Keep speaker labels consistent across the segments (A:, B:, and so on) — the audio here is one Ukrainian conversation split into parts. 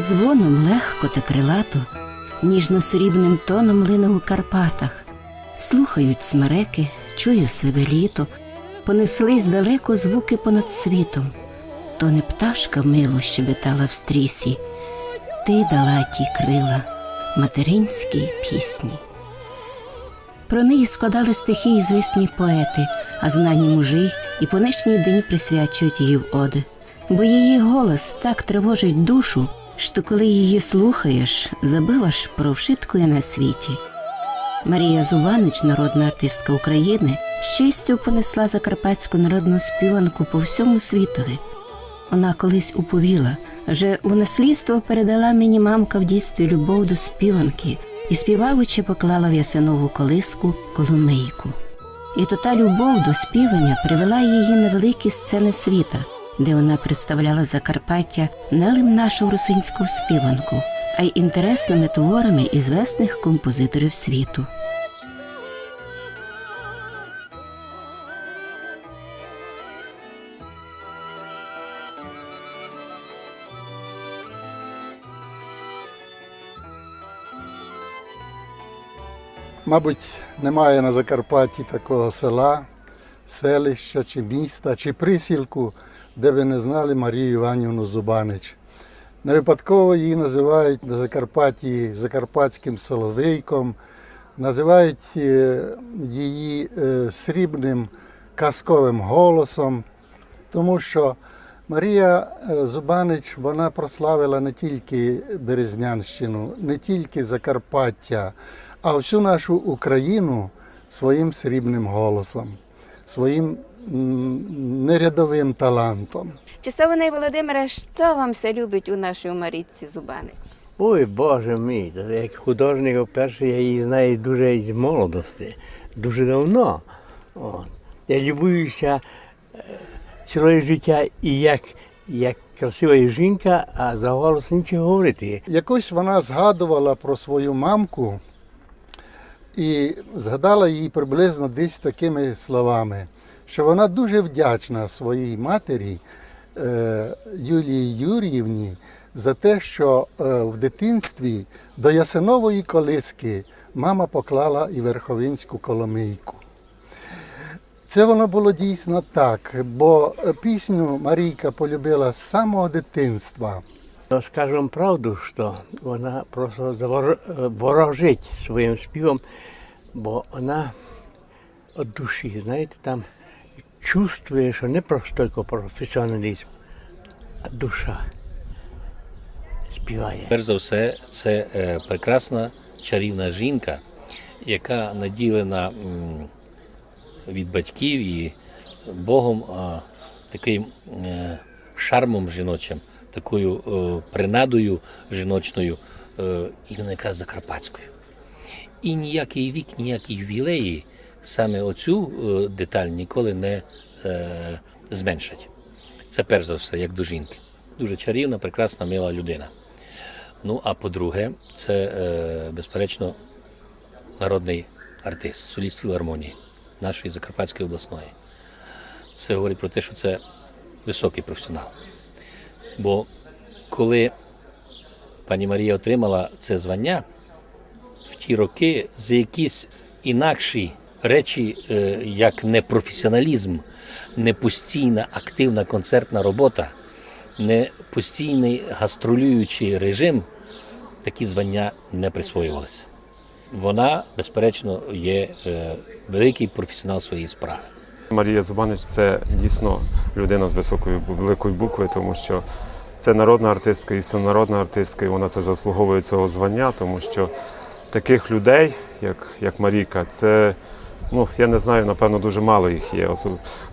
A: Дзвоном легко та крилато, ніжно-срібним тоном лине у Карпатах. Слухають смереки, чує себе літо, понеслись далеко звуки понад світом. То не пташка мило щебетала в стрісі, ти дала ті крила материнській пісні. Про неї складали стихи і звісні поети, а знані мужі і по нинішній день присвячують її в оди. Бо її голос так тривожить душу, що коли її слухаєш, забиваш про вшиткою на світі. Марія Зубанич, народна артистка України, з честю понесла закарпатську народну співанку по всьому світові. Вона колись уповіла, вже у наслідство передала мені мамка в дійстві любов до співанки і співаючи поклала в ясенову колиску коломийку. І то та любов до співання привела її на великі сцени світа, де вона представляла Закарпаття не лим нашу русинську співанку, а й інтересними творами ізвесних композиторів світу.
B: Мабуть, немає на Закарпатті такого села, селища чи міста, чи присілку, де би не знали Марію Іванівну Зубанич. Не випадково її називають на Закарпатті Закарпатським Соловейком, називають е, її е, срібним казковим голосом, тому що Марія е, Зубанич вона прославила не тільки Березнянщину, не тільки Закарпаття, а всю нашу Україну своїм срібним голосом, своїм нерядовим талантом.
C: Чистований Володимире, що вам все любить у нашій Марітці Зубанич?
D: Ой, Боже мій, як художник, перше, я її знаю дуже з молодості, дуже давно. От. Я любуюся е, ціле життя і як, як красива жінка, а за голос нічого говорити.
B: Якось вона згадувала про свою мамку і згадала її приблизно десь такими словами, що вона дуже вдячна своїй матері е, Юлії Юріївні за те, що е, в дитинстві до ясенової колиски мама поклала і верховинську коломийку. Це воно було дійсно так, бо пісню Марійка полюбила з самого дитинства.
D: Скажем правду, що вона просто ворожить своїм співом, бо вона від душі, знаєте, там чувствує, що не просто професіоналізм, а душа співає.
E: Перш за все, це е, прекрасна чарівна жінка, яка наділена від батьків і Богом таким е, шармом жіночим, такою е, принадою жіночною, е, іменно якраз закарпатською. І ніякий вік, ніякі ювілеї саме оцю е, деталь ніколи не зменшать. Це перш за все, як до жінки. Дуже чарівна, прекрасна, мила людина. Ну, а по-друге, це, безперечно, народний артист, соліст філармонії нашої Закарпатської обласної. Це говорить про те, що це високий професіонал. Бо коли пані Марія отримала це звання, в ті роки за якісь інакші речі, е, як непрофесіоналізм, не постійна активна концертна робота, не постійний гастролюючий режим, такі звання не присвоювалися. Вона, безперечно, є е, великий професіонал своєї справи.
F: Марія Зубанич це дійсно людина з високої великої букви, тому що це народна артистка, істинно народна артистка, і вона це заслуговує цього звання, тому що таких людей, як, як Марійка, це. Ну, я не знаю, напевно, дуже мало їх є.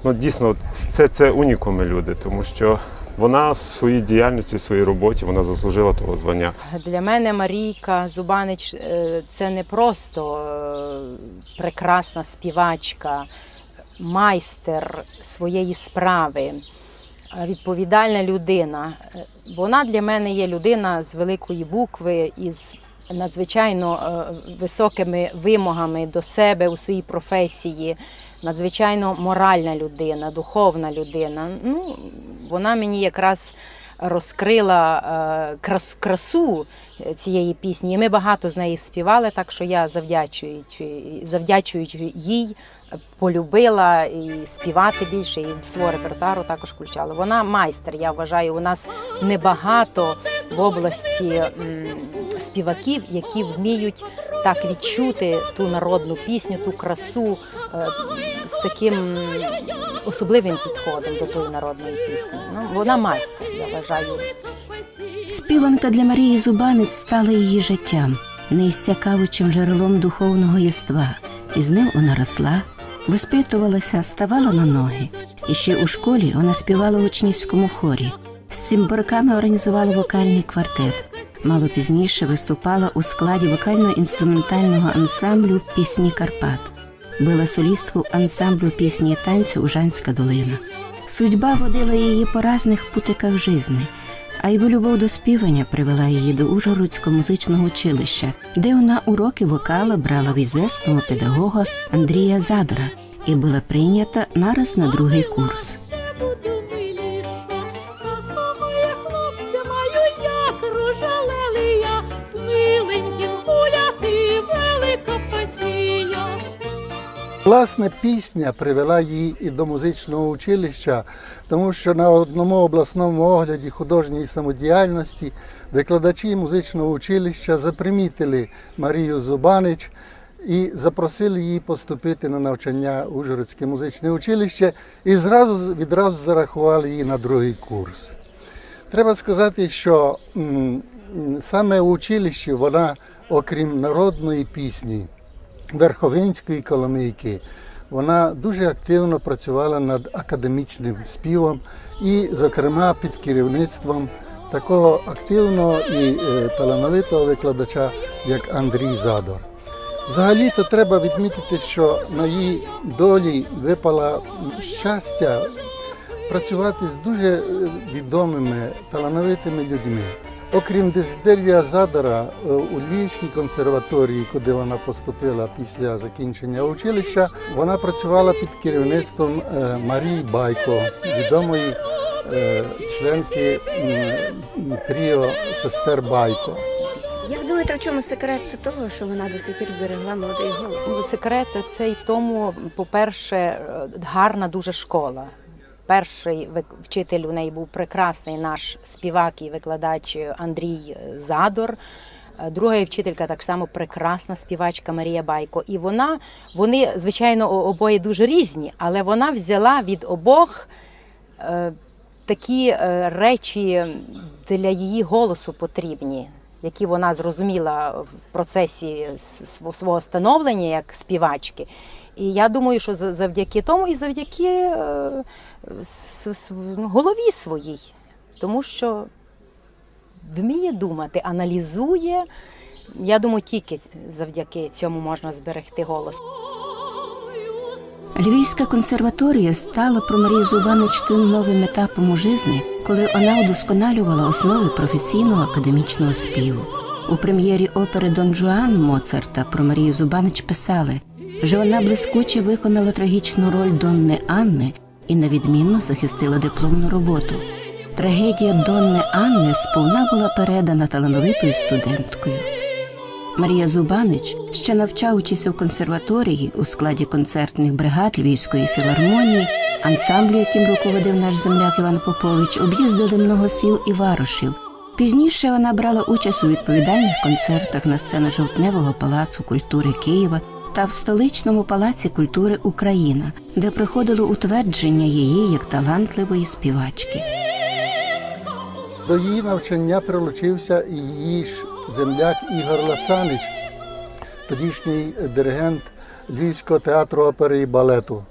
F: Ну, дійсно, це, це унікуми люди, тому що вона в своїй діяльності, в своїй роботі вона заслужила того звання.
G: Для мене Марійка Зубанич е, це не просто е, прекрасна співачка, майстер своєї справи, відповідальна людина. Е, Вона для мене є людина з великої букви із надзвичайно е, високими вимогами до себе у своїй професії, надзвичайно моральна людина, духовна людина. Ну, вона мені якраз розкрила е, красу, цієї пісні. І ми багато з неї співали, так що я завдячуючи, завдячуючи їй, полюбила і співати більше, і до свого репертуару також включала. Вона майстер. Я вважаю, у нас небагато в області співаків, які вміють так відчути ту народну пісню, ту красу е, з таким особливим підходом до тої народної пісні. Ну, вона майстер, я вважаю.
A: Співанка для Марії Зубанець стала її життям, неіссякавичим джерелом духовного єства. І з ним вона росла, виспитувалася, ставала на ноги. І ще у школі вона співала в учнівському хорі. З цимборками організувала вокальний квартет. Мало пізніше виступала у складі вокально-інструментального ансамблю Пісні Карпат. Була солісткою ансамблю пісні і танцю Ужанська долина. Судьба водила її по разних путиках жизни, а й любов до співання привела її до Ужгородського музичного училища, де вона уроки вокала брала в ізвісного педагога Андрія Задора і була прийнята нараз на другий курс.
B: Власне, пісня привела її і до музичного училища, тому що на одному обласному огляді художньої самодіяльності викладачі музичного училища запримітили Марію Зубанич і запросили її поступити на навчання в Ужгородське музичне училище і зразу відразу зарахували її на другий курс. Треба сказати, що саме в училищі вона, окрім народної пісні, Верховинської коломийки, вона дуже активно працювала над академічним співом і, зокрема, під керівництвом такого активного і е, талановитого викладача, як Андрій Задор. Взагалі-то треба відмітити, що на її долі випало щастя працювати з дуже е, відомими, талановитими людьми. Окрім Дезидерія Задора, е, у Львівській консерваторії, куди вона поступила після закінчення училища, вона працювала під керівництвом е, Марії Байко, відомої е, членки тріо сестер Байко.
C: Як думаєте, в чому секрет того, що вона до сих пір зберегла молодий голос?
G: Секрет цей в тому, по-перше, е, гарна дуже школа. Перший вчитель у неї був прекрасний наш співак і викладач Андрій Задор. Е, Друга вчителька так само прекрасна співачка Марія Байко. І вона, вони, звичайно, обоє дуже різні, але вона взяла від обох е, такі е, речі для її голосу потрібні, які вона зрозуміла в процесі свого становлення як співачки. І я думаю, що за- завдяки тому і завдяки е, голові своїй, тому що вміє думати, аналізує. Я думаю, тільки завдяки цьому можна зберегти голос.
A: Львівська консерваторія стала про Марію Зубанич тим новим етапом у житті, коли вона удосконалювала основи професійного академічного співу. У прем'єрі опери Дон Жуан Моцарта про Марію Зубанич писали, що вона блискуче виконала трагічну роль Донни Анни і невідмінно захистила дипломну роботу. Трагедія Донни Анни сповна була передана талановитою студенткою. Марія Зубанич, ще навчаючись у консерваторії у складі концертних бригад Львівської філармонії, ансамблю, яким руководив наш земляк Іван Попович, об'їздили много сіл і варушів. Пізніше вона брала участь у відповідальних концертах на сцені Жовтневого палацу культури Києва та в столичному палаці культури Україна, де приходило утвердження її як талантливої співачки.
B: До її навчання прилучився її ж земляк Ігор Лацанич, тодішній диригент Львівського театру опери і балету.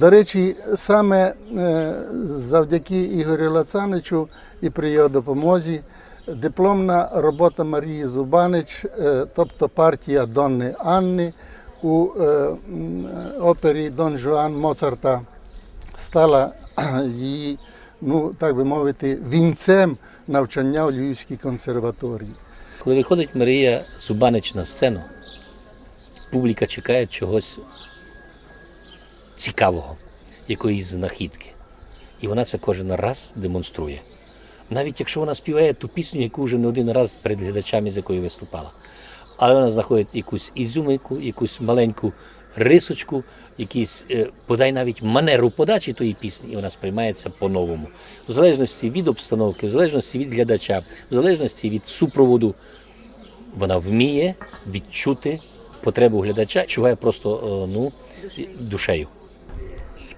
B: До речі, саме е, завдяки Ігорю Лацаничу і при його допомозі дипломна робота Марії Зубанич, е, тобто партія Донни Анни у опері Дон Жуан Моцарта стала її, ну так би мовити, вінцем навчання у Львівській консерваторії.
E: Коли виходить Марія Зубанич на сцену, публіка чекає чогось цікавого, якоїсь знахідки. І вона це кожен раз демонструє. навіть якщо вона співає ту пісню, яку вже не один раз перед глядачами, з якою виступала. Але вона знаходить якусь ізюминку, якусь маленьку рисочку, якийсь, е, подай навіть манеру подачі тої пісні, і вона сприймається по-новому. В залежності від обстановки, в залежності від глядача, в залежності від супроводу, вона вміє відчути потребу глядача, чуває просто е, ну, душею.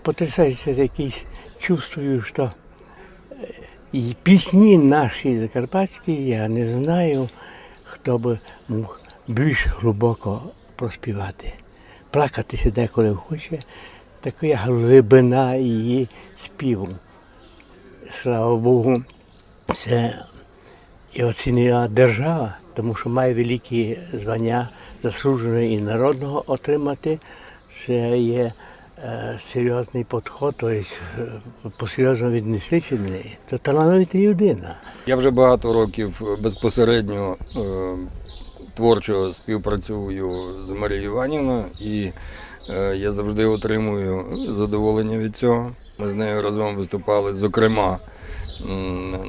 D: потрясающе якийсь чувствую, що е, і пісні наші закарпатські, я не знаю, хто би мог більш глибоко проспівати. Плакатися деколи хоче, така глибина її співу. Слава Богу, це і оцінила держава, тому що має великі звання заслуженого і народного отримати. Це є е, серйозний підход, тобто е, посерйозно віднеслися до неї. Це талановита людина.
H: Я вже багато років безпосередньо е, творчо співпрацюю з Марією Іванівною і е, я завжди отримую задоволення від цього. Ми з нею разом виступали, зокрема,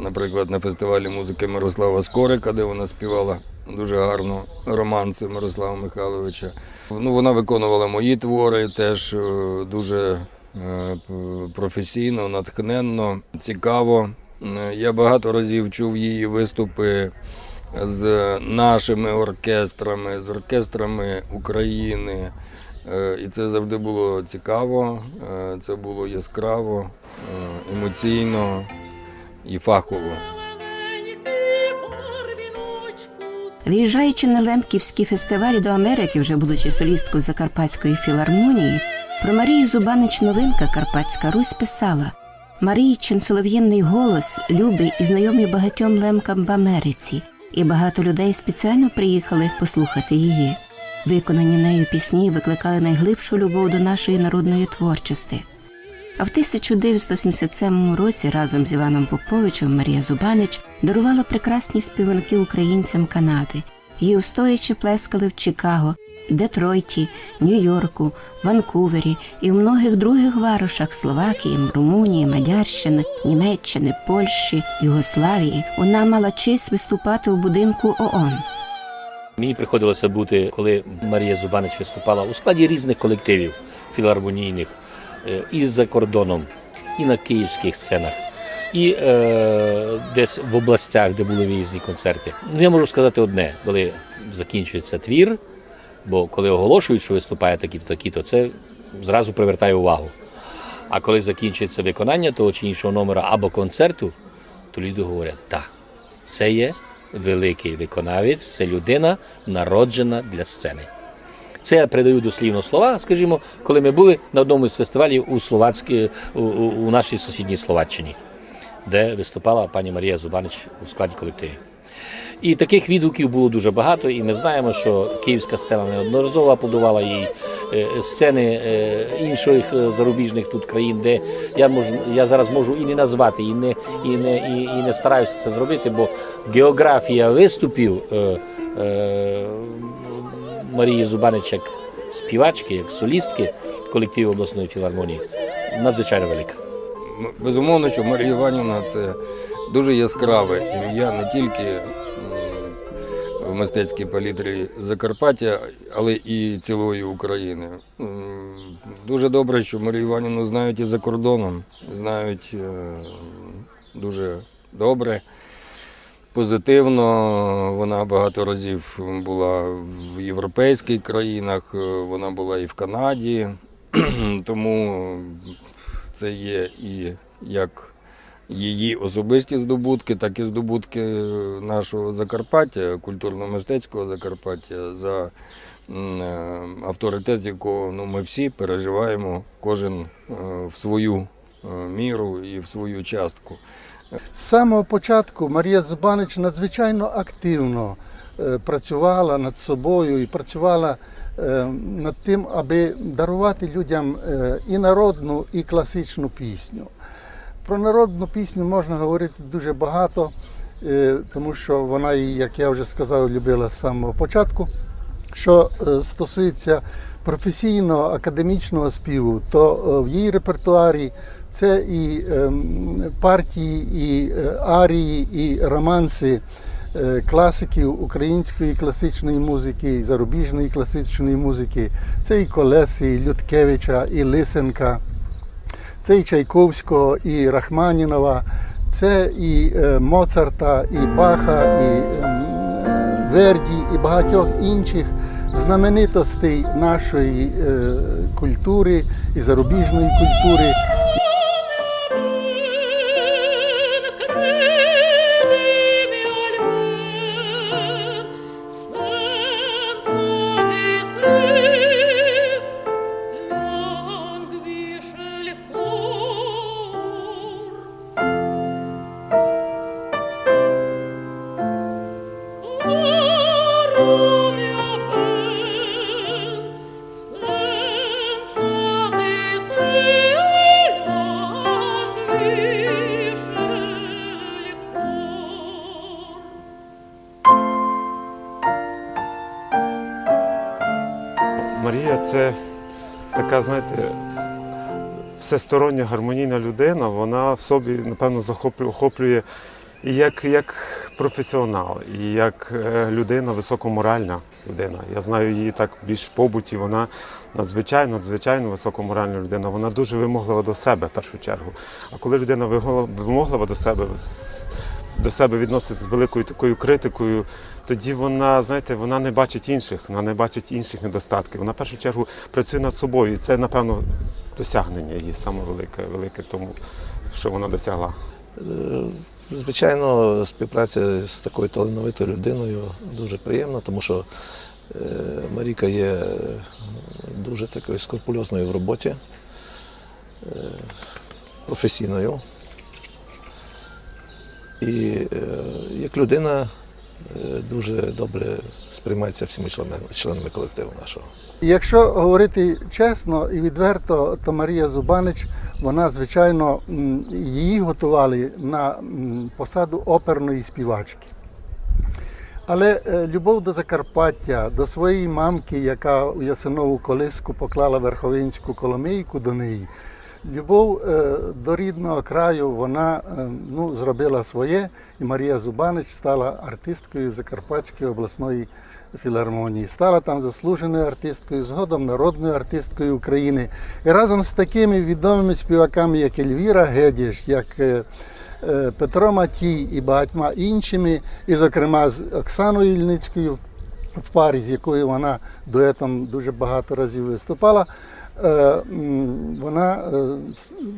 H: наприклад, на фестивалі музики Мирослава Скорика, де вона співала дуже гарно романси Мирослава Михайловича. Ну, вона виконувала мої твори теж е, дуже е, професійно, натхненно, цікаво. Я багато разів чув її виступи з нашими оркестрами, з оркестрами України. Е, І це завжди було цікаво, е, це було яскраво, е, емоційно і фахово.
A: Виїжджаючи на Лемківський фестиваль до Америки, вже будучи солісткою Закарпатської філармонії, про Марію Зубанич новинка Карпатська Русь писала Марійчин солов'їнний голос любий і знайомий багатьом лемкам в Америці, і багато людей спеціально приїхали послухати її. Виконані нею пісні викликали найглибшу любов до нашої народної творчості. А в 1977 році разом з Іваном Поповичем Марія Зубанич дарувала прекрасні співанки українцям Канади. Її устоячи плескали в Чикаго, Детройті, Нью-Йорку, Ванкувері і в многих других варушах Словакії, Румунії, Мадярщини, Німеччини, Польщі, Югославії. Вона мала честь виступати у будинку ООН.
E: Мені приходилося бути, коли Марія Зубанич виступала у складі різних колективів філармонійних е, і за кордоном, і на київських сценах, і е, десь в областях, де були виїзні концерти. Ну, я можу сказати одне, коли закінчується твір, бо коли оголошують, що виступає такі-то, такі-то, це зразу привертає увагу. А коли закінчується виконання того чи іншого номера або концерту, то люди говорять, так, це є великий виконавець, це людина, народжена для сцени. Це я передаю дослівно слова, скажімо, коли ми були на одному з фестивалів у Словацькій, у, у, нашій сусідній Словаччині, де виступала пані Марія Зубанич у складі колективів. І таких відгуків було дуже багато, і ми знаємо, що київська сцена неодноразово аплодувала їй е, сцени е, інших е, зарубіжних тут країн, де я можу, я зараз можу і не назвати, і не, і не, і, і не стараюся це зробити, бо географія виступів е, е, Марії Зубанич як співачки, як солістки колективу обласної філармонії надзвичайно велика.
H: Безумовно, що Марія Іванівна це дуже яскраве ім'я не тільки в мистецькій палітрі Закарпаття, але і цілої України. Дуже добре, що Марію Іванівну знають і за кордоном, знають е, дуже добре. Позитивно, вона багато разів була в європейських країнах, е, вона була і в Канаді, тому це є і як її особисті здобутки, так і здобутки нашого Закарпаття, культурно-мистецького Закарпаття, за е, авторитет, якого ну, ми всі переживаємо, кожен е, в свою е, міру і в свою частку.
B: З самого початку Марія Зубанич надзвичайно активно працювала над собою і працювала над тим, аби дарувати людям і народну, і класичну пісню. Про народну пісню можна говорити дуже багато, е, тому що вона її, як я вже сказав, любила з самого початку. Що е, стосується професійного академічного співу, то е, в її репертуарі це і ем, партії, і арії, і романси класиків української класичної музики, і зарубіжної класичної музики. Це і Колеси, і Людкевича, і Лисенка, це і Чайковського, і Рахманінова, це і е, Моцарта, і Баха, і ем, Верді, і багатьох інших знаменитостей нашої е, культури і зарубіжної культури.
F: Знаєте, всестороння гармонійна людина. Вона в собі, напевно, захоплює, охоплює і як, як професіонал, і як е, людина, високоморальна людина. Я знаю її так більш в побуті. Вона надзвичайно, надзвичайно високоморальна людина. Вона дуже вимоглива до себе в першу чергу. А коли людина вимоглива до себе, до себе відноситься з великою такою критикою, тоді вона, знаєте, вона не бачить інших, вона не бачить інших недостатків. Вона в першу чергу працює над собою. І це, напевно, досягнення її саме велике, велике тому, що вона досягла.
I: Е, Звичайно, співпраця з такою талановитою людиною дуже приємна, тому що е, Маріка є дуже такою скрупульозною в роботі, е, професійною. І як людина дуже добре сприймається всіма членами, членами колективу нашого.
B: Якщо говорити чесно і відверто, то Марія Зубанич, вона, звичайно, її готували на посаду оперної співачки. Але е, любов до Закарпаття, до своєї мамки, яка у Ясинову колиску поклала верховинську коломийку до неї, любов е, до рідного краю, вона е, ну, зробила своє, і Марія Зубанич стала артисткою Закарпатської обласної філармонії. Стала там заслуженою артисткою, згодом народною артисткою України. І разом з такими відомими співаками, як Ельвіра Гедєш, як е, Петро Матій і багатьма іншими, і, зокрема, з Оксаною Ільницькою в парі, з якою вона дуетом дуже багато разів виступала. Е, Вона е,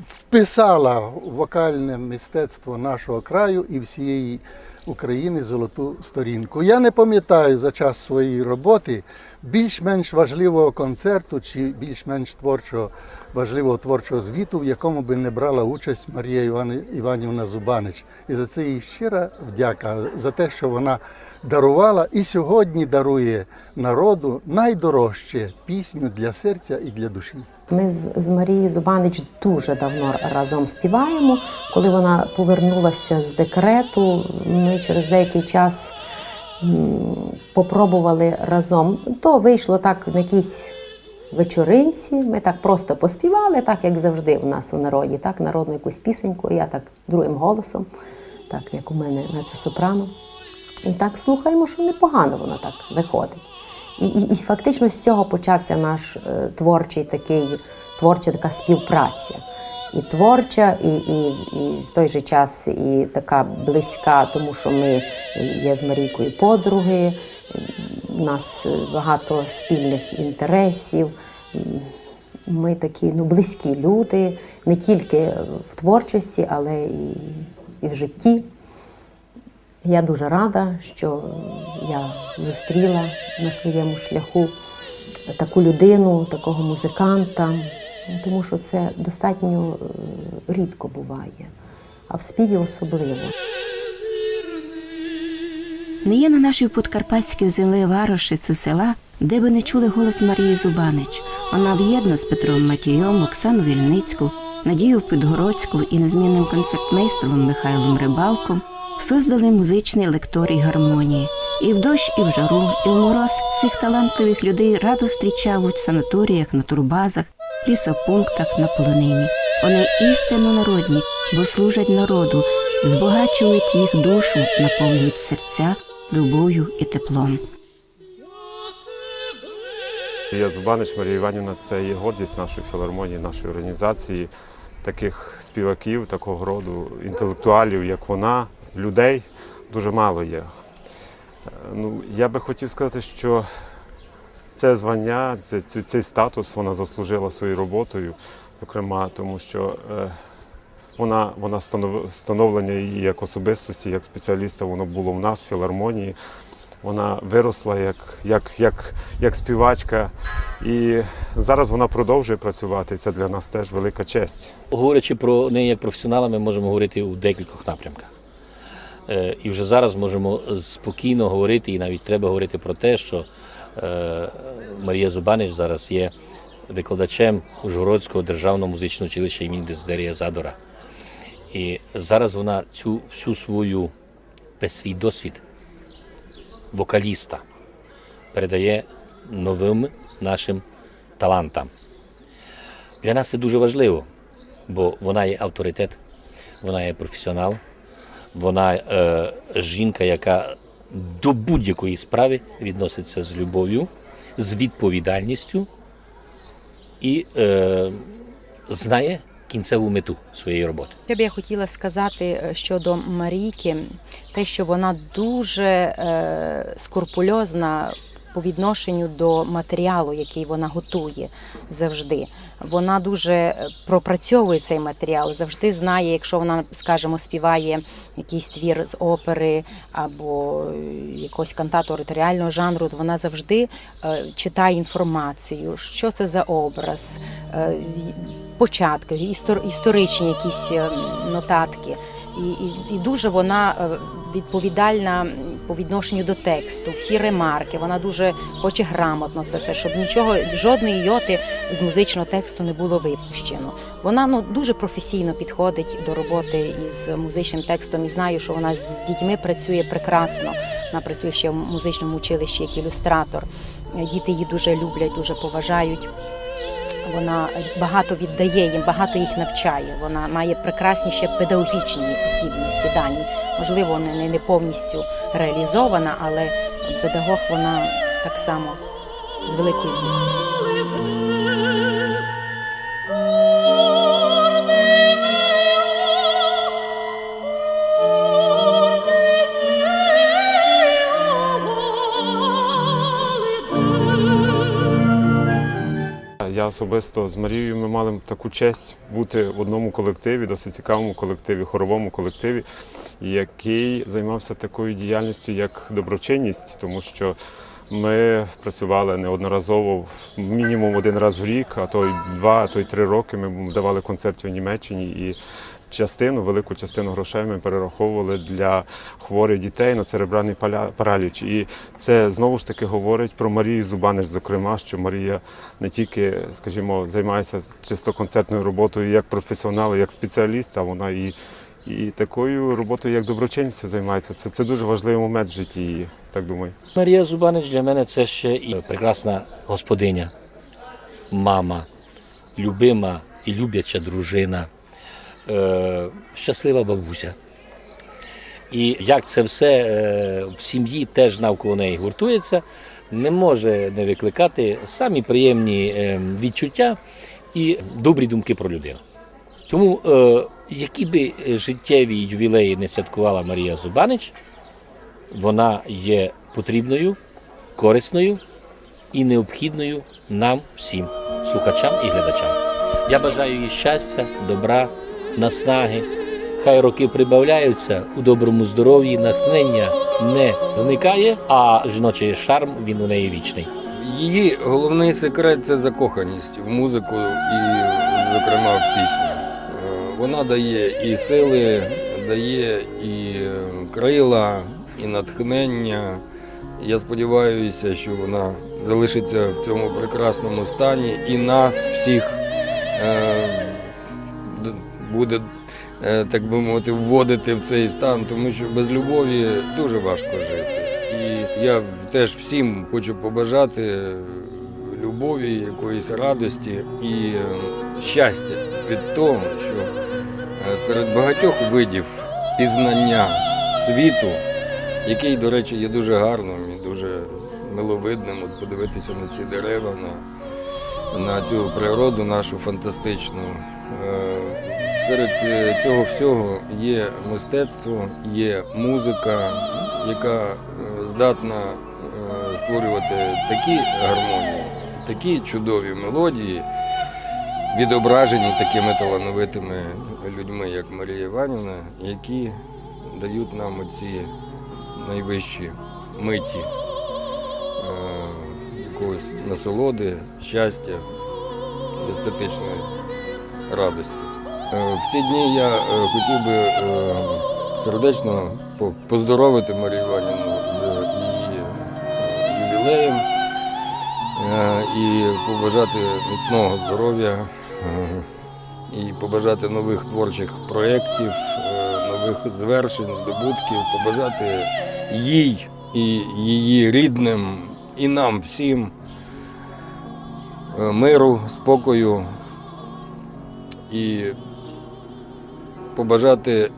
B: вписала вокальне мистецтво нашого краю і всієї України золоту сторінку. Я не пам'ятаю за час своєї роботи більш-менш важливого концерту чи більш-менш творчого важливого творчого звіту, в якому би не брала участь Марія Іванівна Зубанич. І за це їй щира вдяка за те, що вона дарувала і сьогодні дарує народу найдорожче пісню для серця і для душі.
J: Ми з, Марією Зубанич дуже давно разом співаємо. Коли вона повернулася з декрету, ми через деякий час попробували разом. То вийшло так на якійсь вечоринці. Ми так просто поспівали, так як завжди у нас у народі, так, народну якусь пісеньку, я так другим голосом, так як у мене мецо-сопрано. І так слухаємо, що непогано воно так виходить. І, і, і фактично з цього почався наш е, творчий такий, творча така співпраця. І творча, і, і, і в той же час і така близька, тому що ми є з Марійкою подруги, у нас багато спільних інтересів. Ми такі ну, близькі люди, не тільки в творчості, але і, і в житті. Я дуже рада, що я зустріла на своєму шляху таку людину, такого музиканта, тому що це достатньо е, рідко буває, а в співі особливо.
A: Не є на нашій подкарпатській землі Вароші це села, де би не чули голос Марії Зубанич. Вона в'єдно з Петром Матієм, Оксану Вільницьку, Надію Підгородську і незмінним концертмейстером Михайлом Рибалком создали музичний лекторій гармонії І в дощ, і в жару, і в мороз цих талантливих людей радо зустрічають в санаторіях, на турбазах, лісопунктах, на полонині. Вони істинно народні, бо служать народу, збагачують їх душу, наповнюють серця любов'ю і теплом.
F: Я Зубанич Марія Іванівна це є гордість нашої філармонії, нашої організації, таких співаків, такого роду інтелектуалів, як вона, людей дуже мало є. Е, Ну, я би хотів сказати, що це звання, це, цей- статус вона заслужила своєю роботою, зокрема, тому що е, вона, вона станов- становлення її як особистості, як спеціаліста, воно було в нас в філармонії. Вона виросла як, як, як, як співачка, і зараз вона продовжує працювати. Це для нас теж велика честь.
E: Говорячи про неї як професіонала, ми можемо говорити у декількох напрямках. Е, І вже зараз можемо спокійно говорити, і навіть треба говорити про те, що Марія Зубанич зараз є викладачем Ужгородського державного музичного училища імені Дезидерія Задора. І зараз вона цю всю свою свій досвід вокаліста передає новим нашим талантам. Для нас це дуже важливо, бо вона є авторитет, вона є професіонал, вона е, жінка, яка до будь-якої справи відноситься з любов'ю, з відповідальністю і е, знає кінцеву мету своєї роботи.
G: Я б я хотіла сказати е, щодо Марійки, те, що вона дуже е, скрупульозна по відношенню до матеріалу, який вона готує завжди. Вона дуже е, пропрацьовує цей матеріал, завжди знає, якщо вона, скажімо, співає якийсь твір з опери або е, якогось кантату територіального жанру, то вона завжди е, читає інформацію, що це за образ. початки, історичні якісь нотатки. І, і, і дуже вона відповідальна по відношенню до тексту, всі ремарки. Вона дуже хоче грамотно це все, щоб нічого, жодної йоти з музичного тексту не було випущено. Вона ну дуже професійно підходить до роботи із музичним текстом і знаю, що вона з дітьми працює прекрасно. Вона працює ще в музичному училищі як ілюстратор. Діти її дуже люблять, дуже поважають. Вона багато віддає їм, багато їх навчає. Вона має прекрасні ще педагогічні здібності дані. Можливо, не, не- повністю реалізована, але педагог вона так само з великої букви.
F: Особисто з Марією ми мали таку честь бути в одному колективі, досить цікавому колективі, хоровому колективі, який займався такою діяльністю, як доброчинність, тому що ми працювали неодноразово, мінімум один раз в рік, а то й два, а то й три роки. Ми давали концерти в Німеччині і частину, велику частину грошей ми перераховували для хворих дітей на церебральний параліч. І це знову ж таки говорить про Марію Зубанич, зокрема, що Марія не тільки, скажімо, займається чисто концертною роботою як професіонал, як спеціаліст, а вона і, і такою роботою, як доброчинністю займається. Це, це дуже важливий момент в житті її, так думаю.
E: Марія Зубанич для мене це ще і прекрасна господиня, мама, любима і любляча дружина, щаслива бабуся. І як це все е, в сім'ї теж навколо неї гуртується, не може не викликати самі приємні е, відчуття і добрі думки про людину. Тому, е, які би життєві ювілеї не святкувала Марія Зубанич, вона є потрібною, корисною і необхідною нам всім, слухачам і глядачам. Я бажаю їй щастя, добра, наснаги. Хай роки прибавляються у доброму здоров'ї, натхнення не зникає, а жіночий шарм він у неї вічний.
H: Її головний секрет це закоханість в музику і, зокрема, в пісню. Е, Вона дає і сили, дає і е, крила, і натхнення. Я сподіваюся, що вона залишиться в цьому прекрасному стані і нас всіх е, буде, е, так би мовити, вводити в цей стан, тому що без любові дуже важко жити. І я теж всім хочу побажати любові, якоїсь радості і е, щастя від того, що е, серед багатьох видів пізнання світу, який, до речі, є дуже гарним і дуже миловидним. От подивитися на ці дерева, на, на цю природу нашу фантастичну. Серед е, цього всього є мистецтво, є музика, яка е, здатна е, створювати такі гармонії, такі чудові мелодії, відображені такими талановитими людьми, як Марія Іванівна, які дають нам оці найвищі миті якогось насолоди, щастя, естетичної радості. Е, В ці дні я е, хотів би е, сердечно поздоровити Марію Іванівну з її ювілеєм е, і побажати міцного здоров'я, і побажати нових творчих проєктів, нових звершень, здобутків, побажати їй і її рідним, і нам всім миру, спокою і побажати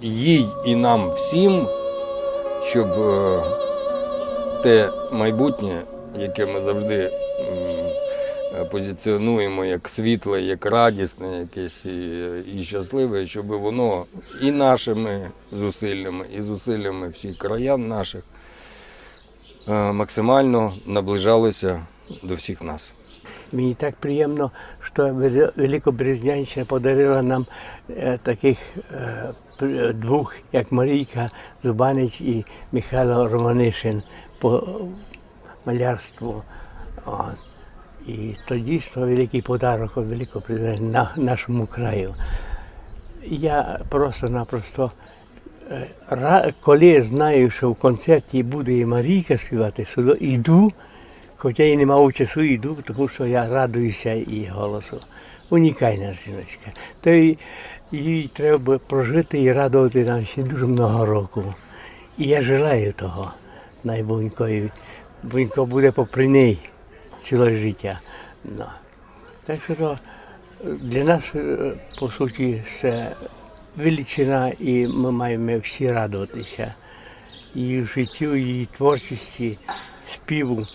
H: їй і нам всім, щоб е, те майбутнє, яке ми завжди е, позиціонуємо як світле, як радісне, якесь і, щасливе, щоб воно і нашими зусиллями, і зусиллями всіх краян наших е, максимально наближалося до всіх нас.
D: Мені так приємно, що Вели- Великобрезнянщина подарила нам таких двох, як Марійка Зубанич і Михайло Романишин по малярству. І то дійсно великий подарок Великобрезнянщини на нашому краю. Я просто-напросто, коли знаю, що в концерті буде і Марійка співати, сюди йду, хоча і не мав часу, йду, тому що я радуюся її голосу. Унікальна жіночка. То їй треба прожити і радувати нам ще дуже много років. І я желаю того найбунької. Бунько буде попри неї ціле життя. Ну. Так що то для нас, е, по суті, це величина, і ми маємо всі радуватися. І життю, і творчості, співу.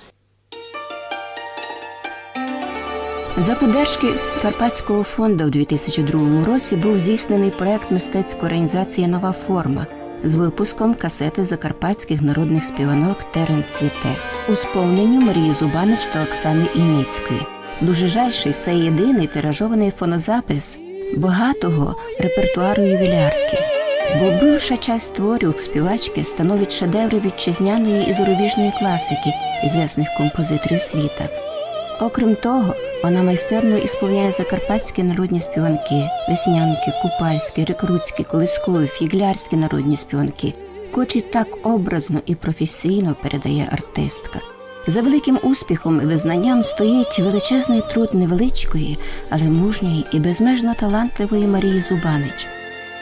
A: За подержки Карпатського фонду в 2002 році був здійснений проект мистецької організації Нова форма з випуском касети закарпатських народних співанок Терен цвіте у сповненню Марії Зубанич та Оксани Ільницької. Дуже жаль, що це єдиний тиражований фонозапис багатого репертуару ювілярки. Бо більша часть творів співачки становить шедеври вітчизняної і зарубіжної класики ізвісних композиторів світа. Окрім того, вона майстерно ісполняє закарпатські народні співанки, веснянки, купальські, рекрутські, колискові, фіглярські народні співанки, котрі так образно і професійно передає артистка. За великим успіхом і визнанням стоїть величезний труд невеличкої, але мужньої і безмежно талантливої Марії Зубанич,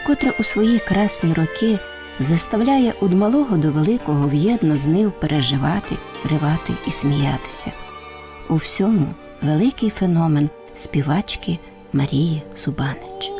A: котра у свої красні роки заставляє від малого до великого в'єдно з ним переживати, ривати і сміятися. У всьому великий феномен співачки Марії Зубанич.